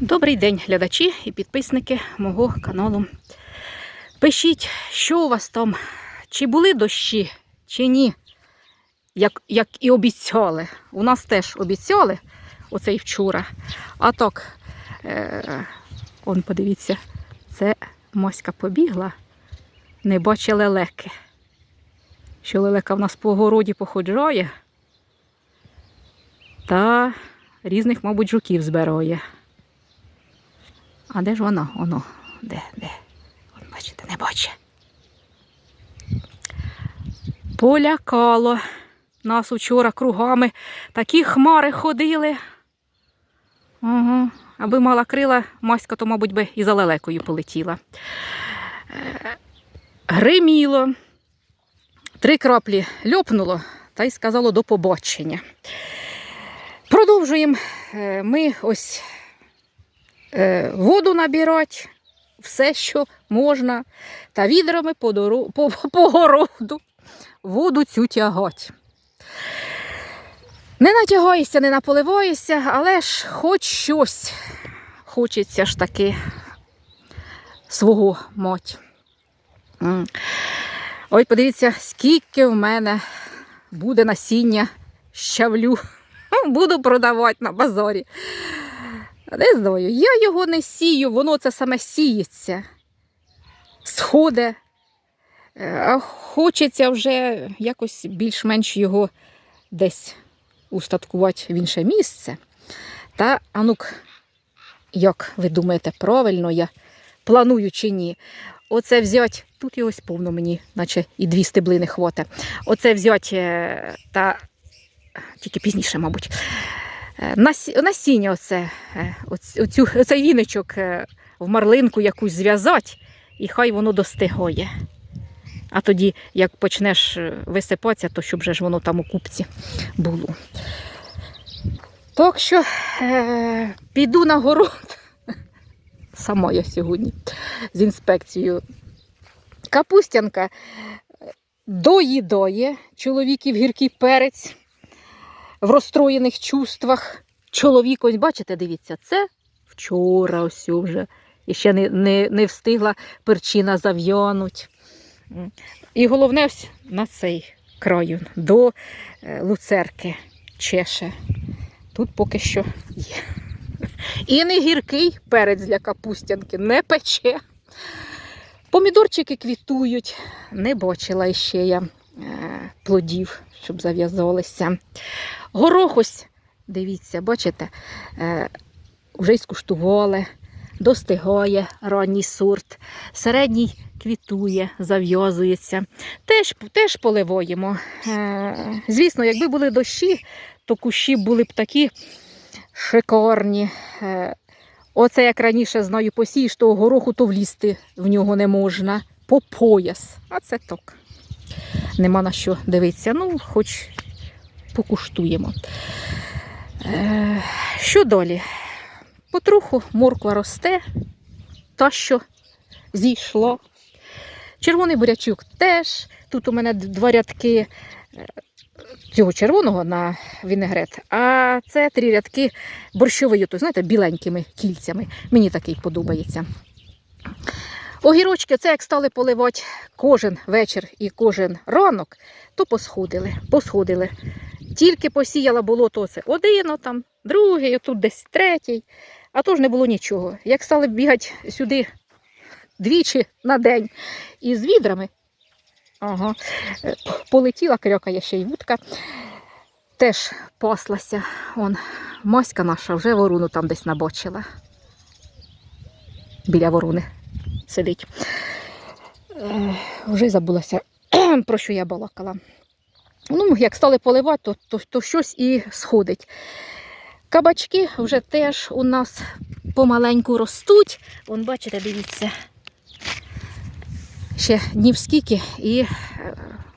Добрий день, глядачі і підписники мого каналу. Пишіть, що у вас там, чи були дощі, чи ні, як, як і обіцяли. У нас теж обіцяли оцей вчора. А так, е, он подивіться, це моська побігла, не бачить лелеки. Що лелека в нас по городі походжає, та різних, мабуть, жуків збирає. А де ж воно? Воно. Де, де? От бачите, не бачить. Полякало. Нас учора кругами такі хмари ходили. Ага. Аби мала крила, маська, то, мабуть, би і за лелекою полетіла. Е, Гриміло. Три краплі льопнуло та й сказало до побачення. Продовжуємо е, ми ось воду набирати, все, що можна, та відрами по, дору, по, по городу воду цю тягать. Не натягаєшся, не наполиваєшся, але ж хоч щось хочеться ж таки свого мать. Ой, подивіться, скільки в мене буде насіння щавлю. Буду продавати на базарі. Не знаю, я його не сію, воно це саме сіється. Сходе. Е, А хочеться вже якось більш-менш його десь устаткувати в інше місце. Та, анук, як ви думаєте, правильно я планую чи ні? Оце взять, тут ось повно мені, наче і дві стеблини хвоте. Оце взять е, та тільки пізніше, мабуть. Е, насі- Насіння оце, е, оцю, оцей віночок е, в марлинку якусь зв'язати, і хай воно достигає. А тоді, як почнеш висипатися, то щоб же ж воно там у купці було. Так що е, піду на город. Сама я сьогодні з інспекцією. Капустянка доїдає чоловіків гіркий перець в розстроєних чувствах. Чоловік, ось бачите, дивіться, це вчора ось вже. І ще не, не, не встигла перчина зав'януть. І головне ось на цей краю, до е, люцерки чеше. Тут поки що є. І не гіркий перець для капустянки, не пече. Помідорчики квітують. Не бачила ще я е, плодів, щоб зав'язалися. Горох ось, дивіться, бачите, е, вже й скуштували, достигає ранній сорт, середній квітує, зав'язується. Теж, теж поливаємо. Е, звісно, якби були дощі, то кущі були б такі шикарні. Е, оце як раніше знаю, посієш того гороху, то влізти в нього не можна. По пояс. А це так. Нема на що дивитися. Ну, хоч покуштуємо. Е, що далі? Потроху морква росте, та що зійшло. Червоний бурячок теж. Тут у мене два рядки е, цього червоного на вінегрет, а це три рядки борщової, то знаєте, біленькими кільцями. Мені такий подобається. Огірочки, це як стали поливати кожен вечір і кожен ранок, то посходили, посходили. Тільки посіяла було то один, там, другий, тут десь третій, а то ж не було нічого. Як стали бігати сюди двічі на день із відрами, ага, е, полетіла крьокає ще й вудка, теж паслася. Он, маська наша вже ворону там десь набочила. Біля ворони сидить. Е, Вже забулася, про що я балакала. Ну, як стали поливати, то, то, то щось і сходить. Кабачки вже теж у нас помаленьку ростуть. Вон, бачите, дивіться. Ще днів скільки і е,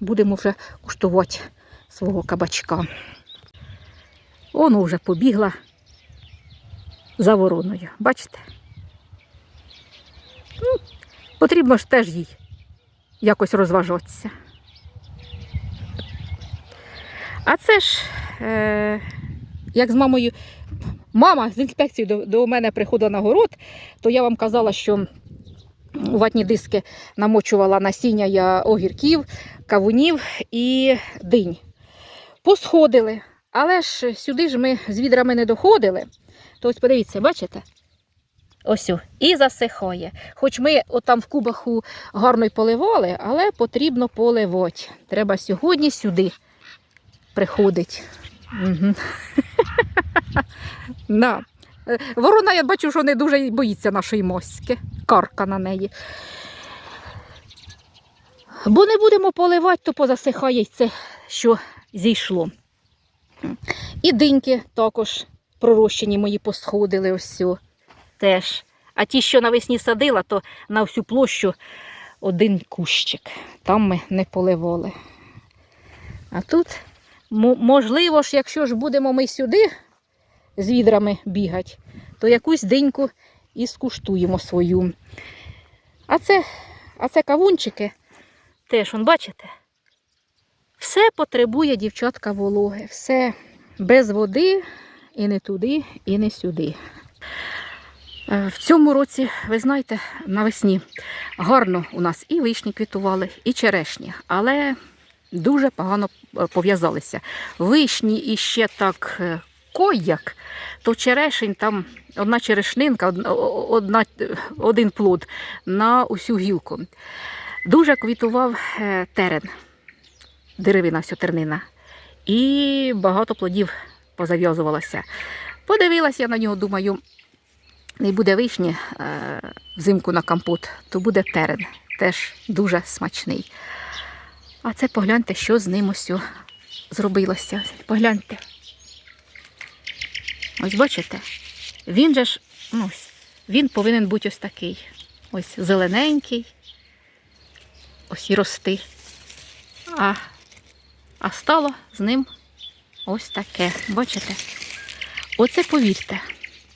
будемо вже куштувати свого кабачка. Воно вже побігла за вороною. Бачите? Ну, потрібно ж теж їй якось розважатися. А це ж, е, як з мамою мама з інспекцією до, до мене приходила на город, то я вам казала, що у ватні диски намочувала насіння я огірків, кавунів і динь. Посходили. Але ж сюди ж ми з відрами не доходили. То ось подивіться, бачите? Ось і засихає. Хоч ми отам в кубаху гарно й поливали, але потрібно поливати. Треба сьогодні сюди приходить. Угу. Ворона, я бачу, що не дуже боїться нашої моськи. Карка на неї. Бо не будемо поливати, то позасихає це, що зійшло. І диньки також пророщені мої посходили ось теж. А ті, що навесні садила, то на всю площу один кущик. Там ми не поливали. А тут, можливо ж, якщо ж будемо ми сюди з відрами бігати, то якусь диньку і скуштуємо свою. А це, а це кавунчики, теж, он, бачите? Все потребує дівчатка вологи. Все без води і не туди, і не сюди. Е, В цьому році, ви знаєте, навесні гарно у нас і вишні квітували, і черешні, але дуже погано е, пов'язалися. Вишні іще так е, кояк, то черешень там одна черешнинка, одна, один плод на усю гілку. Дуже квітував е, терен, деревина вся тернина. І багато плодів позав'язувалося. Подивилася я на нього, думаю, не буде вишні взимку на компот, то буде терен. Теж дуже смачний. А це погляньте, що з ним ось зробилося. Погляньте. Ось бачите? Він же ж, ну, він повинен бути ось такий. Ось зелененький. Ось і рости. А, а стало з ним ось таке. Бачите? Оце повірте.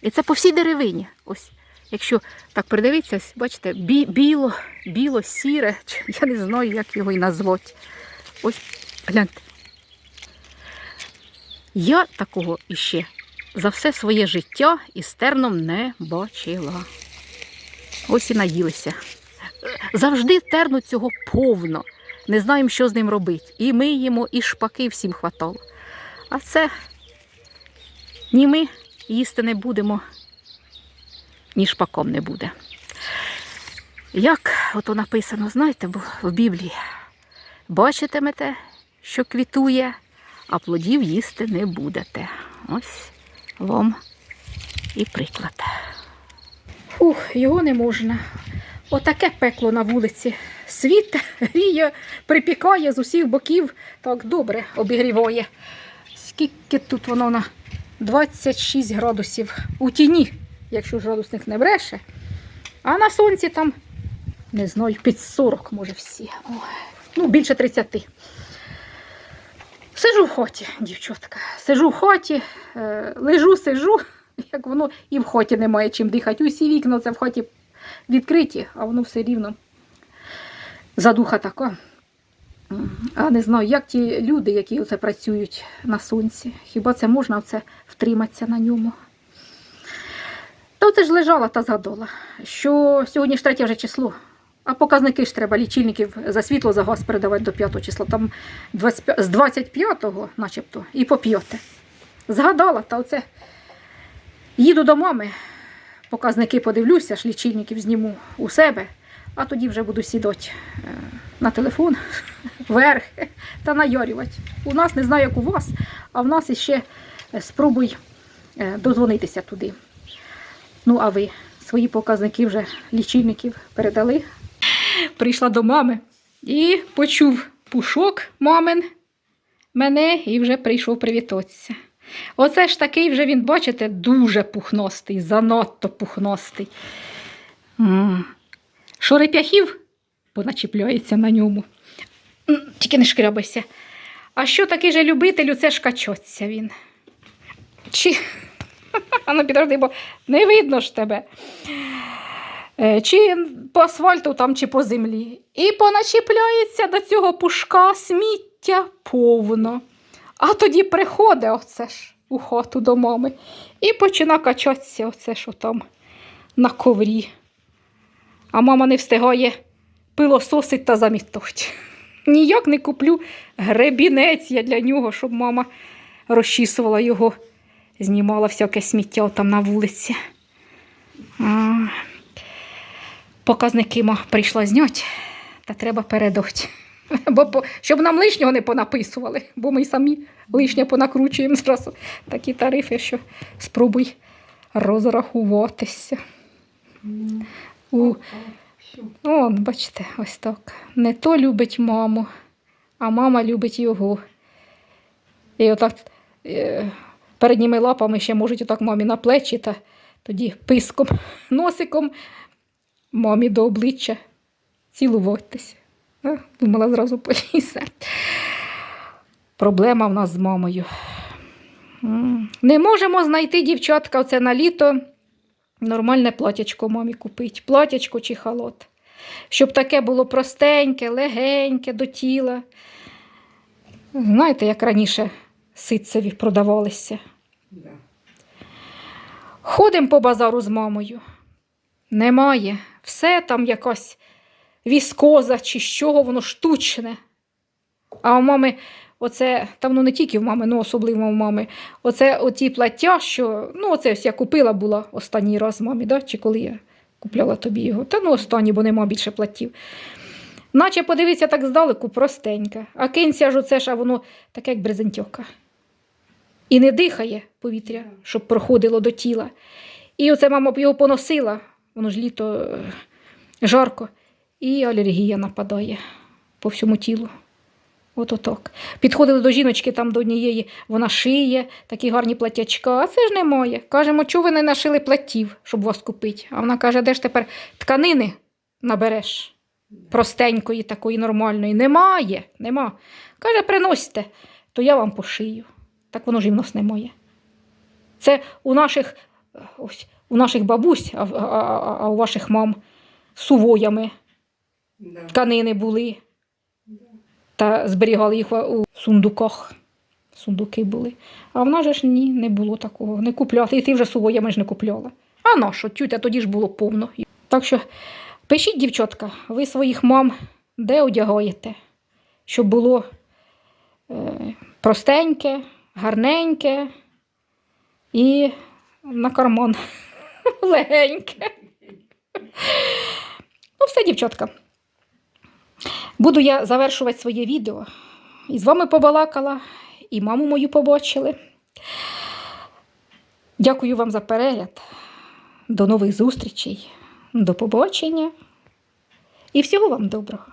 І це по всій деревині. Ось, якщо так придивитися, бачите, бі, біло, біло, сіре, я не знаю, як його і назвати. Ось, гляньте. Я такого іще за все своє життя із терном не бачила. Ось і наїлися. Завжди терну цього повно. Не знаємо, що з ним робити. І ми їмо, і шпаки всім хватало. А це ні ми їсти не будемо, ні шпаком не буде. Як ото написано, знаєте, в Біблії, бачитимете, що квітує, а плодів їсти не будете. Ось вам і приклад. Ух, його не можна. Отаке пекло на вулиці. Світ гріє, припікає з усіх боків, так добре обігріває. Скільки тут воно на 26 градусів у тіні, якщо градусник не бреше. А на сонці там, не знаю, під 40, може всі. Ой, ну, більше 30. Сижу в хаті, дівчатка. Сижу в хаті, е, лежу, сижу, як воно і в хаті немає чим дихати. Усі вікна це в хаті відкриті, а воно все рівно задуха така. А не знаю, як ті люди, які оце працюють на сонці. Хіба це можна оце втриматися на ньому? Оце ж лежала та згадала, що сьогодні ж третє вже число. А показники ж треба лічильників за світло, за газ передавати до 5 числа. Там 25, з 25-го, начебто, і по 5. Згадала, та оце їду до мами, показники подивлюся, ж лічильників зніму у себе, а тоді вже буду сідати е, на телефон вверх та найорювати. У нас не знаю, як у вас, а в нас іще спробуй е, дозвонитися туди. Ну, а ви свої показники вже лічильників передали. Прийшла до мами і почув пушок мамин мене і вже прийшов привітатися. Оце ж такий вже він, бачите, дуже пухностий, занадто пухностий. М. Що реп'яхів поначіпляється на ньому. Тільки не шкрябайся. А що такий же любителю, це ж він. Чи... А ну підожди, бо не видно ж тебе. Е, Чи по асфальту там, чи по землі. І поначіпляється до цього пушка сміття повно. А тоді приходить оце ж у хату до мами і почина качатися оце, що там на коврі. А мама не встигає пилососить та замітать. Ніяк не куплю гребінець я для нього, щоб мама розчісувала його, знімала всяке сміття там на вулиці. Показники ма прийшла зняти, та треба передати. Бо щоб нам лишнього не понаписували, бо ми самі лишнє понакручуємо зразу такі тарифи, що спробуй розрахуватися. У... О, бачите, ось так. Не то любить маму, а мама любить його. І отак е, передніми лапами ще можуть отак мамі на плечі та тоді писком, носиком мамі до обличчя цілуватися. Думала, зразу полізе. Проблема в нас з мамою. Не можемо знайти дівчатка оце на літо нормальне платячко мамі купити. Платячко чи халот. Щоб таке було простеньке, легеньке до тіла. Знаєте, як раніше ситцеві продавалися. Да. Ходимо по базару з мамою. Немає. Все там якась віскоза чи з чого воно штучне. А у мами, оце, та воно не тільки в мами, ну особливо в мами, оце оті плаття, що, ну, оце ось я купила була останній раз мамі, да? чи коли я купляла тобі його. Та ну останній, бо нема більше платтів. Наче подивися так здалеку, простеньке. А кинься ж оце ж, а воно таке, як брезентьока. І не дихає повітря, щоб проходило до тіла. І оце мама б його поносила, воно ж літо е, жарко, і алергія нападає по всьому тілу. От отак. Підходили до жіночки там до однієї, вона шиє, такі гарні платячка, а це ж немає. Кажемо, чого ви не нашили платтів, щоб вас купити? А вона каже, де ж тепер тканини набереш? Простенької, такої нормальної. Немає, нема. Каже, приносьте, то я вам пошию. Так воно ж і в нас немає. Це у наших, ось, у наших бабусь, а, а, а, а у ваших мам сувоями Да. тканини були. Та зберігали їх у сундуках. Сундуки були. А в нас же ж ні, не було такого. Не купляти. І ти вже сувоями ж не купляла. А на що? Тютя, тоді ж було повно. Так що пишіть, дівчатка, ви своїх мам де одягаєте, щоб було е, простеньке, гарненьке і на карман легеньке. Ну, все, дівчатка. Буду я завершувати своє відео. І з вами побалакала, і маму мою побачили. Дякую вам за перегляд. До нових зустрічей, до побачення і всього вам доброго.